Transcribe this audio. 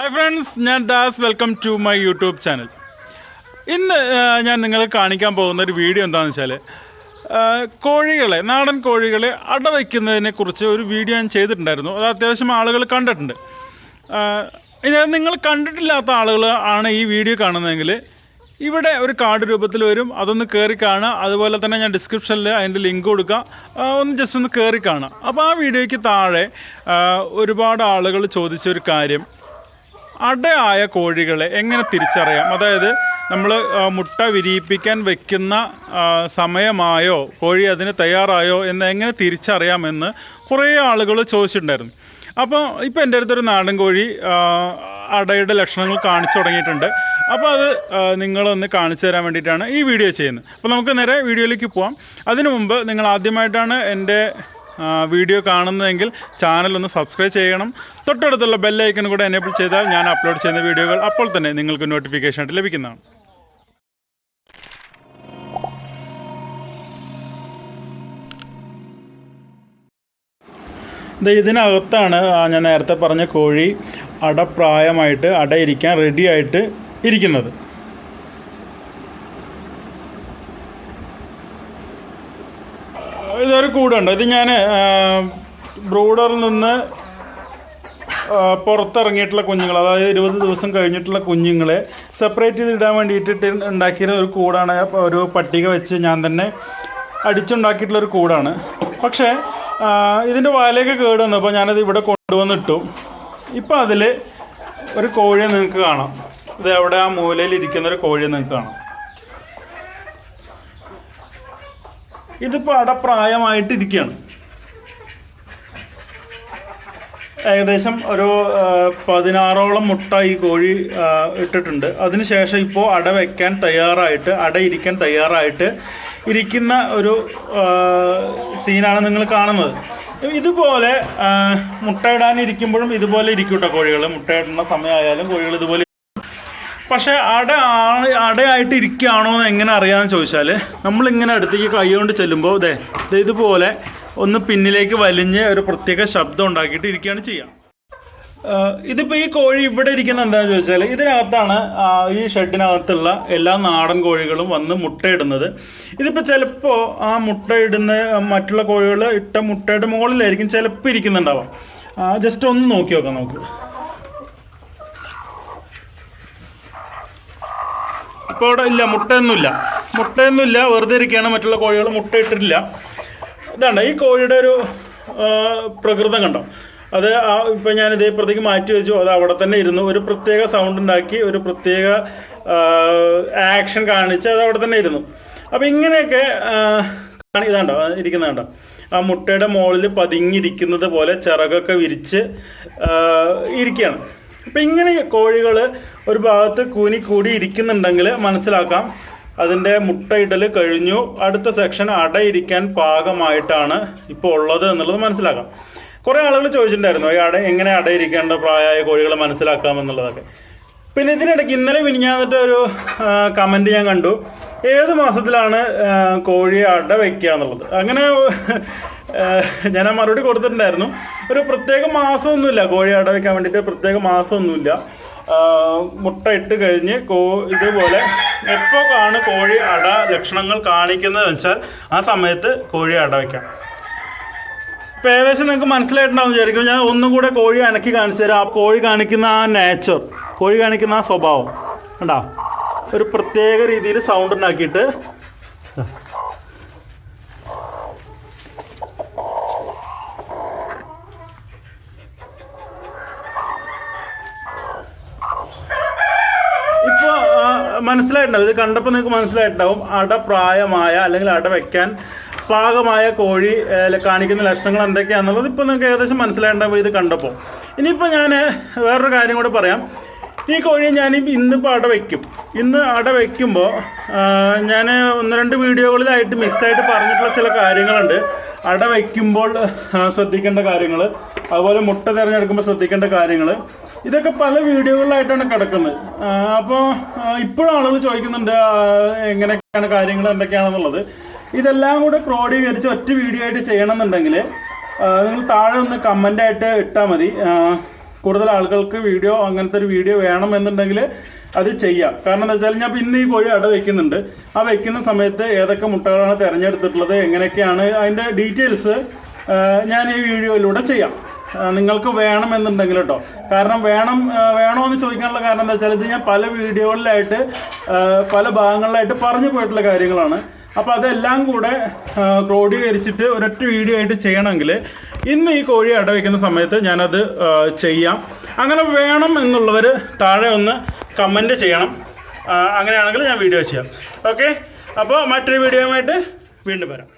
Hi friends ഞാൻ Das. Welcome to my YouTube channel ഇന്ന് ഞാൻ നിങ്ങളെ കാണിക്കാൻ പോകുന്ന ഒരു വീഡിയോ എന്താണെന്ന് വെച്ചാൽ കോഴികളെ നാടൻ കോഴികളെ അടവയ്ക്കുന്നതിനെ കുറിച്ച് ഒരു വീഡിയോ ഞാൻ ചെയ്തിട്ടുണ്ടായിരുന്നു. അത് അത്യാവശ്യം ആളുകൾ കണ്ടിട്ടുണ്ട്. നിങ്ങൾ കണ്ടിട്ടില്ലാത്ത ആളുകൾ ആണ് ഈ വീഡിയോ കാണുന്നതെങ്കിൽ ഇവിടെ ഒരു കാർഡ് രൂപത്തിൽ വരും. അതൊന്ന് കയറി കാണുക. അതുപോലെ തന്നെ ഞാൻ ഡിസ്ക്രിപ്ഷനിൽ അതിന്റെ ലിങ്ക് കൊടുക്കാം. ഒന്ന് ജസ്റ്റ് ഒന്ന് കയറി കാണുക. അപ്പോൾ ആ വീഡിയോയ്ക്ക് താഴെ ഒരുപാട് ആളുകൾ ചോദിച്ച ഒരു കാര്യം. അടയായ കോഴികളെ എങ്ങനെ തിരിച്ചറിയാം? അതായത് നമ്മൾ മുട്ട വിരിയിപ്പിക്കാൻ വെക്കുന്ന സമയമായോ കോഴി അതിന് തയ്യാറായോ എന്ന് എങ്ങനെ തിരിച്ചറിയാമെന്ന് കുറേ ആളുകൾ ചോദിച്ചിട്ടുണ്ടായിരുന്നു. അപ്പോൾ ഇപ്പോൾ എന്റെ അടുത്തൊരു നാടൻ കോഴി അടയുടെ ലക്ഷണങ്ങൾ കാണിച്ചു തുടങ്ങിയിട്ടുണ്ട്. അപ്പോൾ അത് നിങ്ങളൊന്ന് കാണിച്ചു തരാൻ വേണ്ടിയിട്ടാണ് ഈ വീഡിയോ ചെയ്യുന്നത്. അപ്പോൾ നമുക്ക് നേരെ വീഡിയോയിലേക്ക് പോവാം. അതിനു മുമ്പ് നിങ്ങൾ ആദ്യമായിട്ടാണ് എന്റെ വീഡിയോ കാണുന്നതെങ്കിൽ ചാനൽ ഒന്ന് സബ്സ്ക്രൈബ് ചെയ്യണം. തൊട്ടടുത്തുള്ള ബെല്ലൈക്കൺ കൂടെ എനേബിൾ ചെയ്താൽ ഞാൻ അപ്ലോഡ് ചെയ്യുന്ന വീഡിയോകൾ അപ്പോൾ തന്നെ നിങ്ങൾക്ക് നോട്ടിഫിക്കേഷൻ ആയിട്ട് ലഭിക്കുന്നതാണ്. ഞാൻ നേരത്തെ പറഞ്ഞ കോഴി അടയിരിക്കാൻ റെഡിയായിട്ട് ഇതൊരു കൂടുണ്ട്. ഇത് ഞാൻ ബ്രൂഡറിൽ നിന്ന് പുറത്തിറങ്ങിയിട്ടുള്ള കുഞ്ഞുങ്ങൾ അതായത് ഇരുപത് ദിവസം കഴിഞ്ഞിട്ടുള്ള കുഞ്ഞുങ്ങളെ സെപ്പറേറ്റ് ചെയ്ത് ഇടാൻ വേണ്ടിയിട്ട് ഉണ്ടാക്കിയിരുന്ന ഉണ്ടാക്കിയ ഒരു കൂടാണ്. ഒരു പട്ടിക വെച്ച് ഞാൻ തന്നെ അടിച്ചുണ്ടാക്കിയിട്ടുള്ള ഒരു കൂടാണ്. പക്ഷേ ഇതിന്റെ വാലയൊക്കെ കേട് വന്നപ്പോൾ ഞാനത് ഇവിടെ കൊണ്ടുവന്നിട്ടു. ഇപ്പം അതിൽ ഒരു കോഴിയെ നിങ്ങൾക്ക് കാണാം. ഇത് എവിടെ? ആ മൂലയിൽ ഇരിക്കുന്ന ഒരു കോഴിയെ നിങ്ങൾക്ക് കാണാം. ഇതിപ്പോൾ അടപ്രായമായിട്ടിരിക്കുകയാണ് ഏകദേശം ഒരു പതിനാറോളം മുട്ട ഈ കോഴി ഇട്ടിട്ടുണ്ട്. അതിനുശേഷം ഇപ്പോൾ അട വെക്കാൻ തയ്യാറായിട്ട് അട ഇരിക്കാൻ തയ്യാറായിട്ട് ഇരിക്കുന്ന ഒരു സീനാണ് നിങ്ങൾ കാണുന്നത്. ഇതുപോലെ മുട്ടയിടാനിരിക്കുമ്പോഴും ഇതുപോലെ ഇരിക്കും കോഴികൾ മുട്ടയിടുന്ന സമയമായാലും കോഴികൾ ഇതുപോലെ പക്ഷെ അട ആ- അടയായിട്ട് ഇരിക്കുകയാണോ എന്ന് എങ്ങനെ അറിയാമെന്ന് ചോദിച്ചാൽ നമ്മളിങ്ങനെ അടുത്തേക്ക് കൈ കൊണ്ട് ചെല്ലുമ്പോൾ ദേ ഇതുപോലെ ഒന്ന് പിന്നിലേക്ക് വലിഞ്ഞ് ഒരു പ്രത്യേക ശബ്ദം ഉണ്ടാക്കിയിട്ട് ഇരിക്കുകയാണ് ചെയ്യുക. ഇതിപ്പോൾ ഈ കോഴി ഇവിടെ ഇരിക്കുന്ന എന്താണെന്ന് ചോദിച്ചാൽ ഇതിനകത്താണ് ഈ ഷെഡിനകത്തുള്ള എല്ലാ നാടൻ കോഴികളും വന്ന് മുട്ടയിടുന്നത്. ഇതിപ്പോൾ ചിലപ്പോൾ ആ മുട്ടയിടുന്ന മറ്റുള്ള കോഴികൾ ഇട്ട മുട്ടയുടെ മുകളിലായിരിക്കും ചിലപ്പോൾ ഇരിക്കുന്നുണ്ടാവാം. ജസ്റ്റ് ഒന്ന് നോക്കി നോക്കാം നമുക്ക്. ഇപ്പോൾ ഇവിടെ ഇല്ല മുട്ടയൊന്നുമില്ല. മുട്ടയൊന്നുമില്ല വെറുതെ ഇരിക്കുകയാണ്. മറ്റുള്ള കോഴികൾ മുട്ടയിട്ടിട്ടില്ല. ഇതാണ് ഈ കോഴിയുടെ ഒരു പ്രകൃതം കണ്ടോ? അത് ആ ഇപ്പം ഞാൻ ഇതേപ്പുറത്തേക്ക് മാറ്റി വെച്ചു. അത് അവിടെ തന്നെ ഇരുന്നു. ഒരു പ്രത്യേക സൗണ്ട് ഉണ്ടാക്കി ഒരു പ്രത്യേക ആക്ഷൻ കാണിച്ച് അത് അവിടെ തന്നെ ഇരുന്നു. അപ്പം ഇങ്ങനെയൊക്കെ ഇതാണ്ടോ? ആ ഇരിക്കുന്ന കണ്ടോ? ആ മുട്ടയുടെ മുകളിൽ പതിങ്ങിയിരിക്കുന്നത് പോലെ ചിറകൊക്കെ വിരിച്ച് ഇരിക്കുകയാണ്. അപ്പം ഇങ്ങനെ കോഴികൾ ഒരു ഭാഗത്ത് കൂനി കൂടി ഇരിക്കുന്നുണ്ടെങ്കിൽ മനസ്സിലാക്കാം. അതിന്റെ മുട്ടയിടൽ കഴിഞ്ഞു. അടുത്ത സെക്ഷൻ അടയിരിക്കാൻ പാകമായിട്ടാണ് ഇപ്പോൾ ഉള്ളത് എന്നുള്ളത് മനസ്സിലാക്കാം. കുറേ ആളുകൾ ചോദിച്ചിട്ടുണ്ടായിരുന്നു ഈ അട എങ്ങനെ അടയിരിക്കേണ്ട പ്രായമായ കോഴികളെ മനസ്സിലാക്കാം എന്നുള്ളതൊക്കെ? പിന്നെ ഇതിനിടയ്ക്ക് ഇന്നലെ വിനിഞ്ഞാന്നിട്ട് ഒരു കമന്റ് ഞാൻ കണ്ടു. ഏത് മാസത്തിലാണ് കോഴിയെ കോഴി അട വെക്കുക എന്നുള്ളത്? അങ്ങനെ ഞാൻ ആ മറുപടി കൊടുത്തിട്ടുണ്ടായിരുന്നു. ഒരു പ്രത്യേക മാസമൊന്നുമില്ല കോഴി അട വെക്കാൻ വേണ്ടിയിട്ട് പ്രത്യേക മാസമൊന്നുമില്ല. മുട്ട ഇട്ട് കഴിഞ്ഞ് കോ ഇതുപോലെ എപ്പോൾ ആണ് കോഴി അട ലക്ഷണങ്ങൾ കാണിക്കുന്നത് വെച്ചാൽ ആ സമയത്ത് കോഴി അട വെക്കാം. ഇപ്പം ഏകദേശം നിങ്ങൾക്ക് മനസ്സിലായിട്ടുണ്ടാവും വിചാരിക്കും. ഞാൻ ഒന്നും കൂടെ കോഴി അനക്കി കാണിച്ചു തരാം. ആ കോഴി കാണിക്കുന്ന ആ നേച്ചർ കോഴി കാണിക്കുന്ന ആ സ്വഭാവം. കണ്ടോ? ഒരു പ്രത്യേക രീതിയിൽ സൗണ്ട് ഉണ്ടാക്കിയിട്ട് ഇപ്പോൾ മനസ്സിലായിട്ടുണ്ടാവും. ഇത് കണ്ടപ്പോൾ നിങ്ങൾക്ക് മനസ്സിലായിട്ടുണ്ടാവും. അട പ്രായമായ അല്ലെങ്കിൽ അട വെക്കാൻ പാകമായ കോഴി കാണിക്കുന്ന ലക്ഷണങ്ങൾ എന്തൊക്കെയാണെന്നുള്ളത് ഇപ്പോൾ നിങ്ങൾക്ക് ഏകദേശം മനസ്സിലായിട്ടുണ്ടാവും ഇത് കണ്ടപ്പോൾ ഇനിയിപ്പോൾ ഞാൻ വേറൊരു കാര്യം കൂടെ പറയാം. ഈ കോഴിയെ ഞാൻ ഇന്നിപ്പോൾ അട വയ്ക്കും ഇന്ന് അട വയ്ക്കുമ്പോൾ ഞാൻ ഒന്ന് രണ്ട് വീഡിയോകളിലായിട്ട് മിസ്സായിട്ട് പറഞ്ഞിട്ടുള്ള ചില കാര്യങ്ങളുണ്ട്. അട വയ്ക്കുമ്പോൾ ശ്രദ്ധിക്കേണ്ട കാര്യങ്ങൾ അതുപോലെ മുട്ട തിരഞ്ഞെടുക്കുമ്പോൾ ശ്രദ്ധിക്കേണ്ട കാര്യങ്ങൾ ഇതൊക്കെ പല വീഡിയോകളിലായിട്ടാണ് കിടക്കുന്നത്. അപ്പോൾ ഇപ്പോഴും ആളുകൾ ചോദിക്കുന്നുണ്ട് എങ്ങനെയൊക്കെയാണ് കാര്യങ്ങൾ എന്തൊക്കെയാണെന്നുള്ളത്. ഇതെല്ലാം കൂടെ ക്രോഡീകരിച്ച് ഒറ്റ വീഡിയോ ആയിട്ട് ചെയ്യണമെന്നുണ്ടെങ്കിൽ നിങ്ങൾ താഴെ ഒന്ന് കമന്റ് ആയിട്ട് ഇട്ടാൽ മതി. കൂടുതൽ ആളുകൾക്ക് വീഡിയോ അങ്ങനത്തെ ഒരു വീഡിയോ വേണം എന്നുണ്ടെങ്കിൽ അത് ചെയ്യാം. കാരണം എന്താ വെച്ചാൽ ഞാൻ ഇന്ന് ഈ കോഴി അട വെക്കുന്നുണ്ട്. ആ വെക്കുന്ന സമയത്ത് ഏതൊക്കെ മുട്ടകളാണ് തിരഞ്ഞെടുത്തിട്ടുള്ളത് എങ്ങനെയൊക്കെയാണ് അതിന്റെ ഡീറ്റെയിൽസ് ഞാൻ ഈ വീഡിയോയിലൂടെ ചെയ്യാം. നിങ്ങൾക്ക് വേണമെന്നുണ്ടെങ്കിൽ കേട്ടോ. കാരണം വേണം വേണോ എന്ന് ചോദിക്കാനുള്ള കാരണം എന്താ വെച്ചാൽ ഇത് ഞാൻ പല വീഡിയോകളിലായിട്ട് പല ഭാഗങ്ങളിലായിട്ട് പറഞ്ഞു പോയിട്ടുള്ള കാര്യങ്ങളാണ്. അപ്പോൾ അതെല്ലാം കൂടെ ക്രോഡീകരിച്ചിട്ട് ഒരൊറ്റ വീഡിയോ ആയിട്ട് ചെയ്യണമെങ്കിൽ ഇന്ന് ഈ കോഴി അടവയ്ക്കുന്ന സമയത്ത് ഞാനത് ചെയ്യാം. അങ്ങനെ വേണം എന്നുള്ളവർ താഴെ ഒന്ന് കമന്റ് ചെയ്യണം. അങ്ങനെയാണെങ്കിൽ ഞാൻ വീഡിയോ ചെയ്യാം. ഓക്കെ? അപ്പോൾ മറ്റൊരു വീഡിയോയുമായിട്ട് വീണ്ടും വരാം.